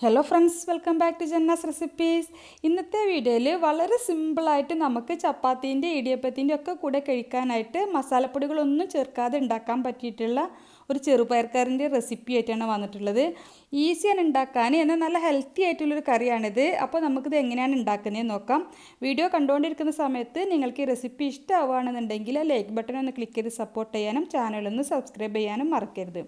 Hello friends welcome back to Janna's recipes ഇന്നത്തെ വീഡിയോയിൽ വളരെ സിമ്പിളായിട്ട് നമുക്ക് ചപ്പാത്തീന്റെ ഇടിയപ്പത്തിന്റെ ഒക്കെ കൂടെ കഴിക്കാനായിട്ട് മസാലപ്പൊടികളൊന്നും ചേർക്കാതെ ഉണ്ടാക്കാൻ പറ്റിയിട്ടുള്ള ഒരു ചെറുപയർക്കറിന്റെ റെസിപ്പി ആയിട്ടാണ് വന്നിട്ടുള്ളത്. ഈസിയാണ് ഉണ്ടാക്കാൻ എന്നാൽ നല്ല ഹെൽത്തി ആയിട്ടുള്ളൊരു കറിയാണിത്. അപ്പോൾ നമുക്കിത് എങ്ങനെയാണ് ഉണ്ടാക്കുന്നത് നോക്കാം. വീഡിയോ കണ്ടുകൊണ്ടിരിക്കുന്ന സമയത്ത് നിങ്ങൾക്ക് ഈ റെസിപ്പി ഇഷ്ടമാവുകയാണെന്നുണ്ടെങ്കിൽ ലൈക്ക് ബട്ടൺ ഒന്ന് ക്ലിക്ക് ചെയ്ത് സപ്പോർട്ട് ചെയ്യാനും ചാനലൊന്ന് സബ്സ്ക്രൈബ് ചെയ്യാനും മറക്കരുത്.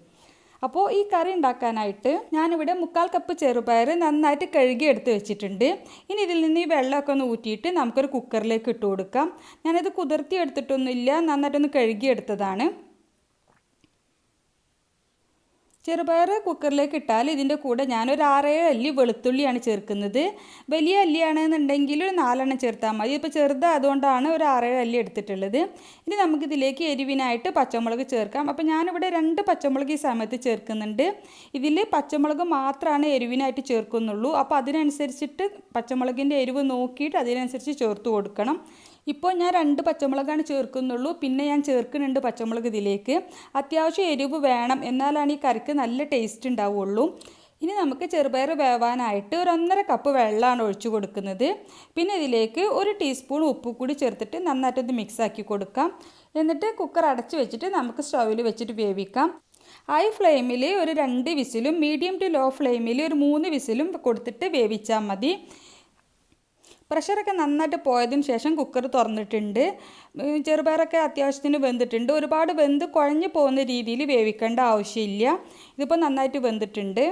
അപ്പോൾ ഈ കറി ഉണ്ടാക്കാനായിട്ട് ഞാനിവിടെ മുക്കാൽ കപ്പ് ചെറുപയർ നന്നായിട്ട് കഴുകി എടുത്ത് വെച്ചിട്ടുണ്ട്. ഇനി ഇതിൽ നിന്ന് ഈ വെള്ളമൊക്കെ ഒന്ന് ഊറ്റിയിട്ട് നമുക്കൊരു കുക്കറിലേക്ക് ഇട്ട് കൊടുക്കാം. ഞാനത് കുതിർത്തി എടുത്തിട്ടൊന്നുമില്ല നന്നായിട്ടൊന്ന് കഴുകി എടുത്തതാണ്. ചെറുപയർ കുക്കറിലേക്ക് ഇട്ടാൽ ഇതിന്റെ കൂടെ ഞാനൊരു ആറേഴ് അല്ലി വെളുത്തുള്ളിയാണ് ചേർക്കുന്നത്. വലിയ അല്ലിയാണെന്നുണ്ടെങ്കിൽ ഒരു നാലെണ്ണം ചേർത്താൽ മതി. ഇപ്പോൾ ചെറുതായതുകൊണ്ടാണ് ഒരു ആറേഴ് അല്ലി എടുത്തിട്ടുള്ളത്. ഇനി നമുക്കിതിലേക്ക് എരിവിനായിട്ട് പച്ചമുളക് ചേർക്കാം. അപ്പോൾ ഞാനിവിടെ രണ്ട് പച്ചമുളക് ഈ സമയത്ത് ചേർക്കുന്നുണ്ട്. ഇതിൽ പച്ചമുളക് മാത്രമാണ് എരിവിനായിട്ട് ചേർക്കുന്നുള്ളൂ. അപ്പോൾ അതിനനുസരിച്ചിട്ട് പച്ചമുളകിന്റെ എരിവ് നോക്കിയിട്ട് അതിനനുസരിച്ച് ചേർത്ത് കൊടുക്കണം. ഇപ്പോൾ ഞാൻ രണ്ട് പച്ചമുളകാണ് ചേർക്കുന്നുള്ളൂ. പിന്നെ ഞാൻ ചേർക്കുന്നുണ്ട് പച്ചമുളക് ഇതിലേക്ക്. അത്യാവശ്യം എരിവ് വേണം. എന്നാലാണ് ഈ കറിക്ക് നല്ല ടേസ്റ്റ് ഉണ്ടാവുള്ളൂ. ഇനി നമുക്ക് ചെറുപയർ വേവാനായിട്ട് ഒരു ഒന്നര കപ്പ് വെള്ളമാണ് ഒഴിച്ചു കൊടുക്കുന്നത്. പിന്നെ ഇതിലേക്ക് ഒരു ടീസ്പൂൺ ഉപ്പ് കൂടി ചേർത്തിട്ട് നന്നായിട്ടൊന്ന് മിക്സ് ആക്കി കൊടുക്കാം. എന്നിട്ട് കുക്കർ അടച്ച് വെച്ചിട്ട് നമുക്ക് സ്റ്റൗവിൽ വെച്ചിട്ട് വേവിക്കാം. ഹൈ ഫ്ലെയിമിൽ ഒരു രണ്ട് വിസിലും മീഡിയം ടു ലോ ഫ്ലെയിമിൽ ഒരു മൂന്ന് വിസിലും കൊടുത്തിട്ട് വേവിച്ചാൽ മതി. പ്രഷറൊക്കെ നന്നായിട്ട് പോയതിന് ശേഷം കുക്കർ തുറന്നിട്ടുണ്ട്. ചെറുപയറൊക്കെ അത്യാവശ്യത്തിന് വെന്തിട്ടുണ്ട്. ഒരുപാട് വെന്ത് കുഴഞ്ഞു പോകുന്ന രീതിയിൽ വേവിക്കേണ്ട ആവശ്യമില്ല. ഇതിപ്പോൾ നന്നായിട്ട് വെന്തിട്ടുണ്ട്.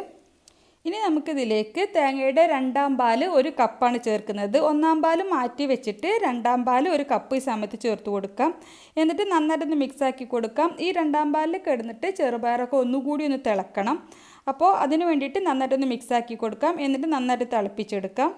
ഇനി നമുക്കിതിലേക്ക് തേങ്ങയുടെ രണ്ടാം പാൽ ഒരു കപ്പാണ് ചേർക്കുന്നത്. ഒന്നാം പാൽ മാറ്റി വെച്ചിട്ട് രണ്ടാം പാൽ ഒരു കപ്പ് ഈ സമയത്ത് ചേർത്ത് കൊടുക്കാം. എന്നിട്ട് നന്നായിട്ടൊന്ന് മിക്സാക്കി കൊടുക്കാം. ഈ രണ്ടാം പാലിൽ കിടന്നിട്ട് ചെറുപയറൊക്കെ ഒന്നുകൂടി ഒന്ന് തിളക്കണം. അപ്പോൾ അതിന് വേണ്ടിയിട്ട് നന്നായിട്ടൊന്ന് മിക്സാക്കി കൊടുക്കാം. എന്നിട്ട് നന്നായിട്ട് തിളപ്പിച്ചെടുക്കാം.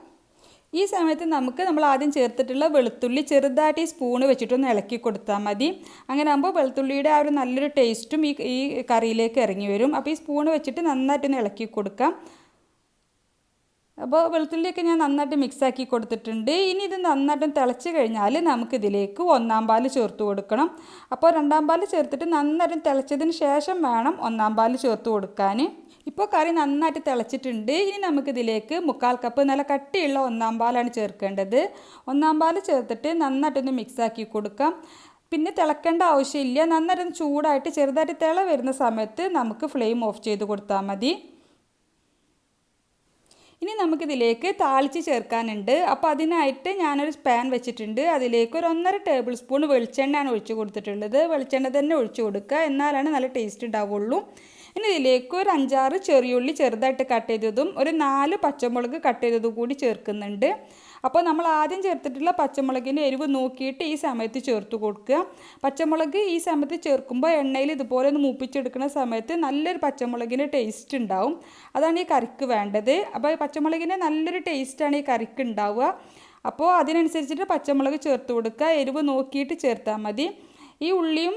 ഈ സമയത്ത് നമുക്ക് നമ്മൾ ആദ്യം ചേർത്തിട്ടുള്ള വെളുത്തുള്ളി ചെറുതായിട്ട് ഈ സ്പൂണ് വെച്ചിട്ടൊന്ന് ഇളക്കി കൊടുത്താൽ മതി. അങ്ങനെ ആകുമ്പോൾ വെളുത്തുള്ളിയുടെ ആ ഒരു നല്ലൊരു ടേസ്റ്റും ഈ ഈ കറിയിലേക്ക് ഇറങ്ങി വരും. അപ്പോൾ ഈ സ്പൂണ് വെച്ചിട്ട് നന്നായിട്ടൊന്ന് ഇളക്കി കൊടുക്കാം. അപ്പോൾ വെളുത്തുള്ളിയൊക്കെ ഞാൻ നന്നായിട്ട് മിക്സാക്കി കൊടുത്തിട്ടുണ്ട്. ഇനി ഇത് നന്നായിട്ട് തിളച്ച് കഴിഞ്ഞാൽ നമുക്കിതിലേക്ക് ഒന്നാം പാൽ ചേർത്ത് കൊടുക്കണം. അപ്പോൾ രണ്ടാം പാൽ ചേർത്തിട്ട് നന്നായിട്ട് തിളച്ചതിന് ശേഷം വേണം ഒന്നാം പാൽ ചേർത്ത് കൊടുക്കാൻ ഇപ്പോൾ കറി നന്നായിട്ട് തിളച്ചിട്ടുണ്ട്. ഇനി നമുക്കിതിലേക്ക് മുക്കാൽ കപ്പ് നല്ല കട്ടിയുള്ള ഒന്നാം പാലാണ് ചേർക്കേണ്ടത്. ഒന്നാം പാൽ ചേർത്തിട്ട് നന്നായിട്ടൊന്ന് മിക്സാക്കി കൊടുക്കാം. പിന്നെ തിളക്കേണ്ട ആവശ്യമില്ല. നന്നായിട്ടൊന്ന് ചൂടായിട്ട് ചെറുതായിട്ട് തിള വരുന്ന സമയത്ത് നമുക്ക് ഫ്ലെയിം ഓഫ് ചെയ്ത് കൊടുത്താൽ മതി. ഇനി നമുക്കിതിലേക്ക് താളിച്ച് ചേർക്കാനുണ്ട്. അപ്പോൾ അതിനായിട്ട് ഞാനൊരു പാൻ വെച്ചിട്ടുണ്ട്. അതിലേക്ക് ഒരു ഒന്നര ടേബിൾ സ്പൂൺ വെളിച്ചെണ്ണയാണ് ഒഴിച്ച് കൊടുത്തിട്ടുള്ളത്. വെളിച്ചെണ്ണ തന്നെ ഒഴിച്ച് കൊടുക്കുക. എന്നാലാണ് നല്ല ടേസ്റ്റ് ഉണ്ടാവുള്ളൂ. ഇനി ഇതിലേക്ക് ഒരു അഞ്ചാറ് ചെറിയുള്ളി ചെറുതായിട്ട് കട്ട് ചെയ്തതും ഒരു നാല് പച്ചമുളക് കട്ട് ചെയ്തതും കൂടി ചേർക്കുന്നുണ്ട്. അപ്പോൾ നമ്മൾ ആദ്യം ചേർത്തിട്ടുള്ള പച്ചമുളകിന്റെ എരിവ് നോക്കിയിട്ട് ഈ സമയത്ത് ചേർത്ത് കൊടുക്കുക. പച്ചമുളക് ഈ സമയത്ത് ചേർക്കുമ്പോൾ എണ്ണയിൽ ഇതുപോലെ ഒന്ന് മൂപ്പിച്ചെടുക്കുന്ന സമയത്ത് നല്ലൊരു പച്ചമുളകിന്റെ ടേസ്റ്റ് ഉണ്ടാവും. അതാണ് ഈ കറിക്ക് വേണ്ടത്. അപ്പോൾ പച്ചമുളകിന്റെ നല്ലൊരു ടേസ്റ്റാണ് ഈ കറിക്ക് ഉണ്ടാവുക. അപ്പോൾ അതിനനുസരിച്ചിട്ട് പച്ചമുളക് ചേർത്ത് കൊടുക്കുക. എരിവ് നോക്കിയിട്ട് ചേർത്താൽ മതി. ഈ ഉള്ളിയും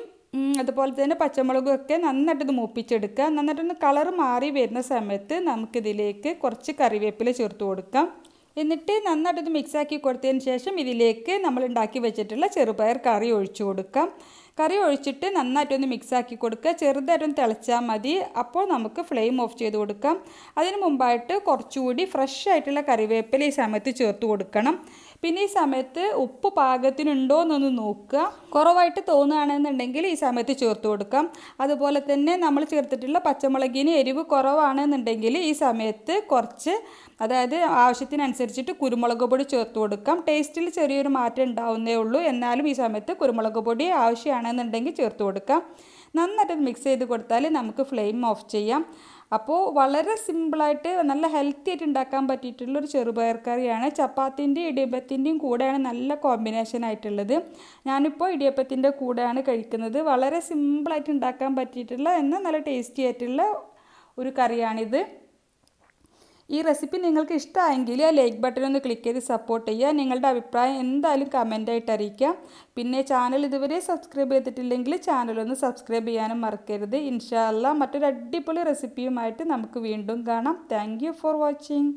അതുപോലെ തന്നെ പച്ചമുളകും ഒക്കെ നന്നായിട്ടൊന്ന് മൂപ്പിച്ചെടുക്കുക. നന്നായിട്ടൊന്ന് കളർ മാറി വരുന്ന സമയത്ത് നമുക്കിതിലേക്ക് കുറച്ച് കറിവേപ്പില ചേർത്ത് കൊടുക്കാം. എന്നിട്ട് നന്നായിട്ടൊന്ന് മിക്സാക്കി കൊടുത്തതിന് ശേഷം ഇതിലേക്ക് നമ്മൾ ഉണ്ടാക്കി വെച്ചിട്ടുള്ള ചെറുപയർ കറി ഒഴിച്ചു കൊടുക്കാം. കറി ഒഴിച്ചിട്ട് നന്നായിട്ടൊന്ന് മിക്സാക്കി കൊടുക്കുക. ചെറുതായിട്ടൊന്ന് തിളച്ചാൽ മതി. അപ്പോൾ നമുക്ക് ഫ്ലെയിം ഓഫ് ചെയ്ത് കൊടുക്കാം. അതിന് മുമ്പായിട്ട് കുറച്ചുകൂടി ഫ്രഷ് ആയിട്ടുള്ള കറിവേപ്പില ഈ സമയത്ത് ചേർത്ത് കൊടുക്കണം. പിന്നെ ഈ സമയത്ത് ഉപ്പ് പാകത്തിനുണ്ടോ എന്നൊന്ന് നോക്കുക. കുറവായിട്ട് തോന്നുകയാണെന്നുണ്ടെങ്കിൽ ഈ സമയത്ത് ചേർത്ത് കൊടുക്കാം. അതുപോലെ തന്നെ നമ്മൾ ചേർത്തിട്ടുള്ള പച്ചമുളകിന് എരിവ് കുറവാണെന്നുണ്ടെങ്കിൽ ഈ സമയത്ത് കുറച്ച് അതായത് ആവശ്യത്തിനനുസരിച്ചിട്ട് കുരുമുളക് പൊടി ചേർത്ത് കൊടുക്കാം. ടേസ്റ്റിൽ ചെറിയൊരു മാറ്റം ഉണ്ടാവുന്നേ ഉള്ളൂ. എന്നാലും ഈ സമയത്ത് കുരുമുളക് പൊടി ആവശ്യമാണെന്നുണ്ടെങ്കിൽ ചേർത്ത് കൊടുക്കാം. നന്നായിട്ട് മിക്സ് ചെയ്ത് കൊടുത്താൽ നമുക്ക് ഫ്ലെയിം ഓഫ് ചെയ്യാം. അപ്പോൾ വളരെ സിമ്പിളായിട്ട് നല്ല ഹെൽത്തി ആയിട്ട് ഉണ്ടാക്കാൻ പറ്റിയിട്ടുള്ളൊരു ചെറുപയർ കറിയാണ്. ചപ്പാത്തിന്റെയും ഇടിയപ്പത്തിന്റെയും കൂടെയാണ് നല്ല കോമ്പിനേഷൻ ആയിട്ടുള്ളത്. ഞാനിപ്പോൾ ഇടിയപ്പത്തിന്റെ കൂടെയാണ് കഴിക്കുന്നത്. വളരെ സിമ്പിളായിട്ട് ഉണ്ടാക്കാൻ പറ്റിയിട്ടുള്ള എന്നാൽ നല്ല ടേസ്റ്റി ആയിട്ടുള്ള ഒരു കറിയാണിത്. ഈ റെസിപ്പി നിങ്ങൾക്ക് ഇഷ്ടമായെങ്കിൽ ആ ലൈക്ക് ബട്ടൺ ഒന്ന് ക്ലിക്ക് ചെയ്ത് സപ്പോർട്ട് ചെയ്യുക. നിങ്ങളുടെ അഭിപ്രായം എന്തായാലും കമന്റായിട്ട് അറിയിക്കാം പിന്നെ ചാനൽ ഇതുവരെ സബ്സ്ക്രൈബ് ചെയ്തിട്ടില്ലെങ്കിൽ ചാനലൊന്ന് സബ്സ്ക്രൈബ് ചെയ്യാനും മറക്കരുത്. ഇൻഷാല്ല മറ്റൊരു അടിപൊളി റെസിപ്പിയുമായിട്ട് നമുക്ക് വീണ്ടും കാണാം. Thank for watching